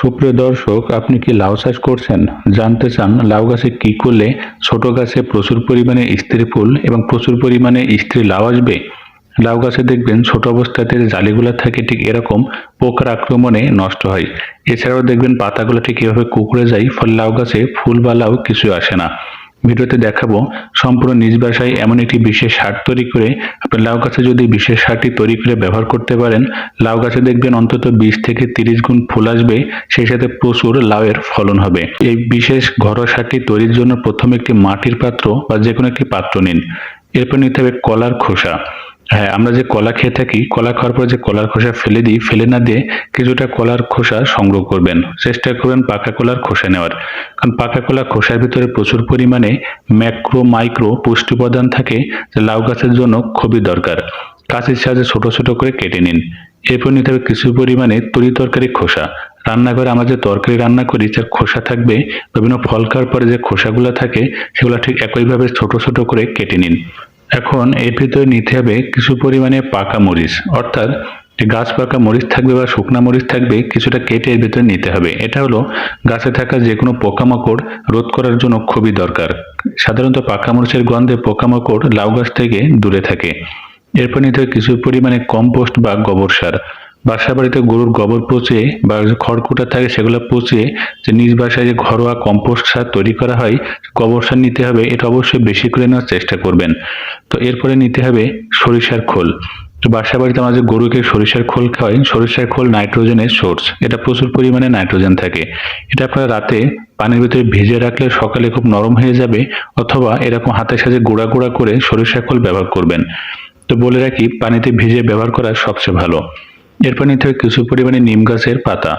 সুপ্রিয় দর্শক, আপনি কি লাউ চাষ করছেন? জানতে চান, লাউ গাছে কী করলে ছোট গাছে প্রচুর পরিমাণে স্ত্রী ফুল এবং প্রচুর পরিমাণে স্ত্রী লাউ আসবে? লাউ গাছে দেখবেন ছোট অবস্থাতে জালিগুলা থাকে, ঠিক এরকম পোকার আক্রমণে নষ্ট হয়। এছাড়াও দেখবেন পাতাগুলো ঠিক এভাবে কুকুরে যায়, ফলে লাউ গাছে ফুল বা লাউ কিছু আসে না। ভিডিওতে দেখাবো সম্পূর্ণ নিজ বাসায় এমন একটি বিশেষ সার তৈরি করে। আপনার লাউ গাছে যদি বিশেষ সারটি তৈরি করে ব্যবহার করতে পারেন, লাউ গাছে দেখবেন অন্তত বিশ থেকে তিরিশ গুণ ফুল আসবে, সেই সাথে প্রচুর লাউয়ের ফলন হবে। এই বিশেষ ঘরোয়া সারটি তৈরির জন্য প্রথমে একটি মাটির পাত্র বা যে কোনো একটি পাত্র নিন। এরপর নিতে হবে কলার খোসা। হ্যাঁ আমরা যে কলা খেয়ে থাকি, কলা খাওয়ার পর যে কলার খোসা ফেলে দিই, ফেলে না দিয়ে কিছুটা কলার খোসা সংগ্রহ করবেন। চেষ্টা করবেন পাকা কলার খোসা নেওয়ার। কারণ পাকা কলা খোসার ভিতরে প্রচুর পরিমাণে ম্যাক্রো, মাইক্রো পুষ্টি উপাদান থাকে যা লাউ গাছের জন্য খুবই দরকার। কাঁচির সাহায্যে ছোট ছোট করে কেটে নিন। এরপর নিতে হবে কিছু পরিমাণে তরি তরকারি খোসা। রান্নাঘরে আমরা যে তরকারি রান্না করি, যার খোসা থাকবে, বিভিন্ন ফল খাওয়ার পরে যে খোসাগুলো থাকে, সেগুলো ঠিক একইভাবে ছোট ছোট করে কেটে নিন। এখন এর ভিতরে নিতে হবে কিছু পরিমাণে পাকা মরিচ। অর্থাৎ গাছ পাকা মরিচ থাকবে বা শুকনা মরিচ থাকবে, কিছুটা কেটে এর ভিতরে নিতে হবে। এটা হলো গাছে থাকা যে কোনো পোকামাকড় রোধ করার জন্য খুবই দরকার। সাধারণত পাকা মরিচের গন্ধে পোকামাকড় লাউ গাছ থেকে দূরে থাকে। এরপর নিতে হবে কিছু পরিমাণে কম্পোস্ট বা গোবর সার। বাসা বাড়িতে গরুর গোবর পচে বা খড়কুটা থাকে সেগুলো পচে যে নিজ বাসায় যে ঘরোয়া কম্পোস্ট সার তৈরি করা হয়, গোবর সার নিতে হবে, এটা অবশ্যই বেশি করে নেওয়ার চেষ্টা করবেন। তো এরপরে নিতে হবে সরিষার খোল। তো বাসা বাড়িতে আমরা যে গরুকে সরিষার খোল খাওয়াই, সরিষার খোল নাইট্রোজেনের সোর্স। এটা প্রচুর পরিমাণে নাইট্রোজেন থাকে। এটা আপনারা রাতে পানির ভিতরে ভিজে রাখলে সকালে খুব নরম হয়ে যাবে, অথবা এরকম হাতের সাথে গুঁড়া গুঁড়া করে সরিষার খোল ব্যবহার করবেন। তো বলে রাখি, পানিতে ভিজে ব্যবহার করা সবচেয়ে ভালো। এরপর নিতে হবে কিছু পরিমাণে নিম গাছের পাতা।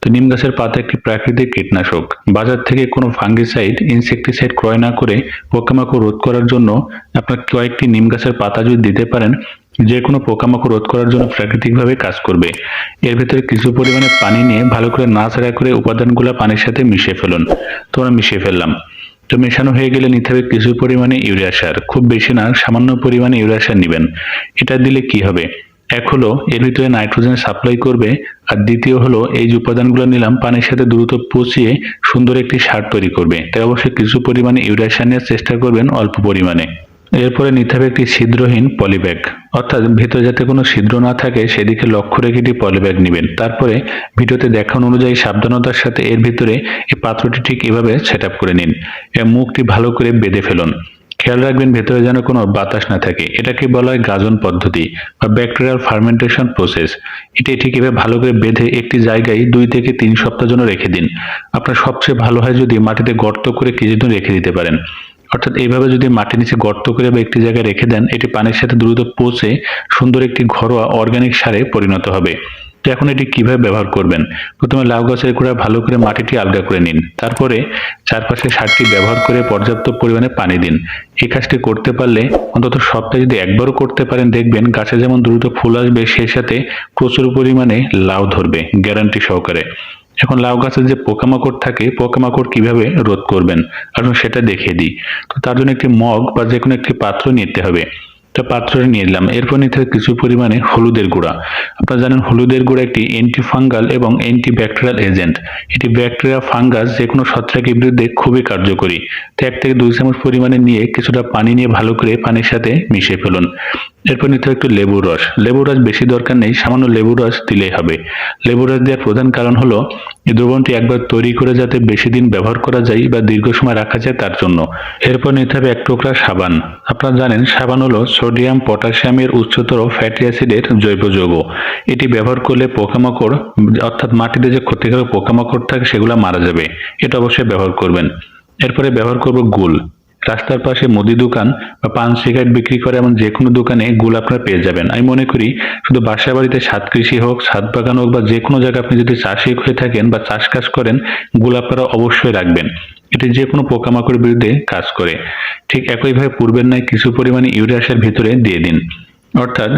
তো নিম গাছের পাতা একটি প্রাকৃতিক কীটনাশক। বাজার থেকে কোনো ফাঙ্গিসাইড, ইনসেকটিসাইড ক্রয় না করে পোকামাকড় রোধ করার জন্য আপনার কয়েকটি নিম গাছের পাতা যদি দিতে পারেন, যে কোনো পোকামাকড় রোধ করার জন্য প্রাকৃতিকভাবে কাজ করবে। এর ভেতরে কিছু পরিমাণে পানি নিয়ে ভালো করে নাড়াচাড়া করে উপাদানগুলো পানির সাথে মিশিয়ে ফেলুন। তো আমরা মিশিয়ে ফেললাম। তো মেশানো হয়ে গেলে নিতে হবে কিছু পরিমাণে ইউরিয়া সার। খুব বেশি না, সামান্য পরিমাণে ইউরিয়া সার নেবেন। এটা দিলে কি হবে? এক হলো এর ভিতরে নাইট্রোজেন সাপ্লাই করবে, আর দ্বিতীয় হলো এই যে উপাদানগুলো নিলাম, পানির সাথে দ্রুত পচিয়ে সুন্দর একটি সার তৈরি করবে। তাই অবশ্যই কিছু পরিমাণে ইউরিয়া নেওয়ার চেষ্টা করবেন অল্প পরিমাণে। এরপরে নিতে হবে একটি ছিদ্রহীন পলিব্যাগ অর্থাৎ ভেতরে যাতে কোনো ছিদ্র না থাকে, সেদিকে লক্ষ্য রেখে একটি পলিব্যাগ নেবেন। তারপরে ভিডিওতে দেখানো অনুযায়ী সাবধানতার সাথে এর ভিতরে এই পাত্রটি ঠিক এভাবে সেট করে নিন। মুখটি ভালো করে বেঁধে ফেলুন। খেয়াল রাখবেন ভেতরে যেন কোনো বাতাস না থাকে। এটাকে বলা হয় গাজন পদ্ধতি বা ব্যাকটেরিয়াল ফার্মেন্টেশন প্রসেস। এটি ঠিক এভাবে ভালো করে বেঁধে একটি জায়গায় দুই থেকে তিন সপ্তাহ জন্য রেখে দিন। আপনার সবচেয়ে ভালো হয় যদি মাটিতে গর্ত করে কিছুদিন রেখে দিতে পারেন। অর্থাৎ এইভাবে যদি মাটির নিচে গর্ত করে বা একটি জায়গায় রেখে দেন, এটি পানির সাথে দ্রুত পচে সুন্দর একটি ঘরোয়া অর্গানিক সারে পরিণত হবে। তো এখন এটি কীভাবে ব্যবহার করবেন? প্রথমে লাউ গাছের গোড়া ভালো করে মাটিটি আলগা করে নিন। তারপরে চারপাশে সারটি ব্যবহার করে পর্যাপ্ত পরিমাণে পানি দিন। এই কাজটি করতে পারলে অন্তত সপ্তাহে যদি একবারও করতে পারেন, দেখবেন গাছে যেমন দ্রুত ফুল আসবে, সেই সাথে প্রচুর পরিমাণে লাউ ধরবে, গ্যারান্টি সহকারে। এখন লাউ গাছের যে পোকামাকড় থাকে, পোকামাকড় কীভাবে রোধ করবেন? আসুন সেটা দেখিয়ে দিই। তো তার জন্য একটি মগ বা যে কোনো একটি পাত্র নিতে হবে। তো পাত্রে নিয়ে নিলাম। এরপর নিতে কিছু পরিমাণে হলুদের গুঁড়া। আপনারা জানেন হলুদের গুঁড়া একটি অ্যান্টি ফাঙ্গাল এবং অ্যান্টি ব্যাকটেরিয়াল এজেন্ট এটি ব্যাকটেরিয়া ফাঙ্গাস যে কোনো ছত্রাকের বিরুদ্ধে খুবই কার্যকরী। তো এক থেকে দুই চামচ পরিমাণে নিয়ে কিছুটা পানি নিয়ে ভালো করে পানির সাথে মিশিয়ে ফেলুন। এরপর নিতে হবে একটু লেবুর রস। লেবুর রস বেশি দরকার নেই, সামান্য লেবুর রস দিলেই হবে। লেবুর রস দেওয়ার প্রধান কারণ হলো, এই দ্রবণটি একবার তৈরি করে যাতে বেশি দিন ব্যবহার করা যায় বা দীর্ঘ সময় রাখা যায় তার জন্য। এরপর নিতে হবে এক টুকরা সাবান। আপনারা জানেন, সাবান হলো সোডিয়াম, পটাশিয়ামের উচ্চতর ফ্যাটি অ্যাসিডের জৈব যৌগ। এটি ব্যবহার করলে পোকামাকড়, অর্থাৎ মাটিতে যে ক্ষতিকারক পোকামাকড় থাকে সেগুলো মারা যাবে। এটা অবশ্যই ব্যবহার করবেন। এরপরে ব্যবহার করব গুল রাস্তার পাশে মুদি দোকান বা পান সিগারেট বিক্রি করে এমন যে কোনো দোকানে গুল আপনারা পেয়ে যাবেন। আমি মনে করি শুধু বাসা বাড়িতে ছাদ কৃষি হোক ছাদ বাগান হোক বা যে কোনো জায়গায় আপনি যদি চাষি হয়ে থাকেন বা চাষ কাজ করেন, গুল আপনারা অবশ্যই রাখবেন। এটি যে কোনো পোকামাকড়ের বিরুদ্ধে কাজ করে। ঠিক একইভাবে পূর্বের ন্যায় কিছু পরিমাণে ইউরিয়া সার ভিতরে দিয়ে দিন। অর্থাৎ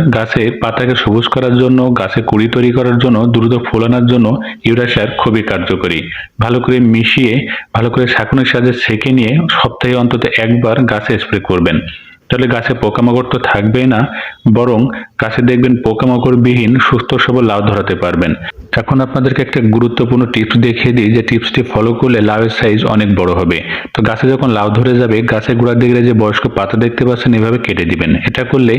পাতাকে সবুজ করার জন্য, গাছে কুড়ি তৈরি করার জন্য, দ্রুত ফোলানোর জন্য ইউরিয়া সার খুবই কার্যকরী। ভালো করে মিশিয়ে, ভালো করে শাকুনের সাহায্যে সেঁকে নিয়ে সপ্তাহে অন্তত একবার গাছে স্প্রে করবেন। তাহলে গাছে পোকামাকড় তো থাকবেই না, বরং গাছে দেখবেন পোকামাকড়বিহীন, সুস্থ সবল লাউ ধরাতে পারবেন। এখন আপনাদেরকে একটা গুরুত্বপূর্ণ টিপস দেখিয়ে দিই, যে টিপসটি ফলো করলে লাউয়ের সাইজ অনেক বড় হবে। তো গাছে যখন লাউ ধরে যাবে, গাছের গোড়ার দিকে যে বয়স্ক পাতা দেখতে পাচ্ছেন, এভাবে কেটে দিবেন। এটা করলে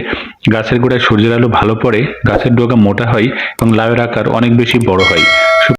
গাছের গোড়ায় সূর্যের আলো ভালো পড়ে, গাছের ডগা মোটা হয় এবং লাউয়ের আকার অনেক বেশি বড় হয়।